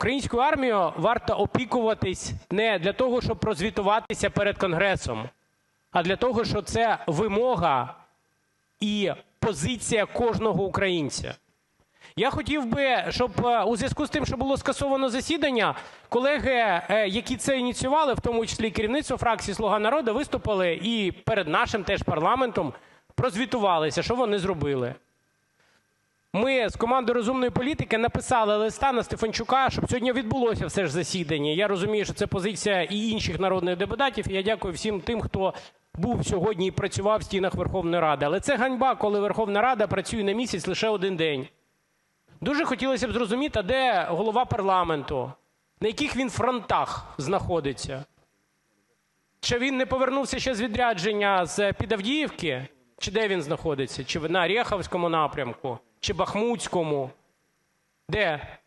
Українською армією варто опікуватись не для того, щоб прозвітуватися перед Конгресом, а для того, що це вимога і позиція кожного українця. Я хотів би, щоб е, у зв'язку з тим, що було скасовано засідання, колеги, е, які це ініціювали, в тому числі керівництво фракції "Слуга народу", виступили і перед нашим теж парламентом прозвітувалися, що вони зробили. Ми з командою "Розумної політики" написали листа на Стефанчука, щоб сьогодні відбулося все ж засідання. Я розумію, що це позиція і інших народних депутатів. і Я дякую всім тим, хто був сьогодні і працював в стінах Верховної Ради. Але це ганьба, коли Верховна Рада працює на місяць лише один день. Дуже хотілося б зрозуміти, де голова парламенту, на яких він фронтах знаходиться. Чи він не повернувся ще з відрядження з-під Авдіївки? Чи де він знаходиться? Чи на Орєховському напрямку, чи Бахмутському? Де?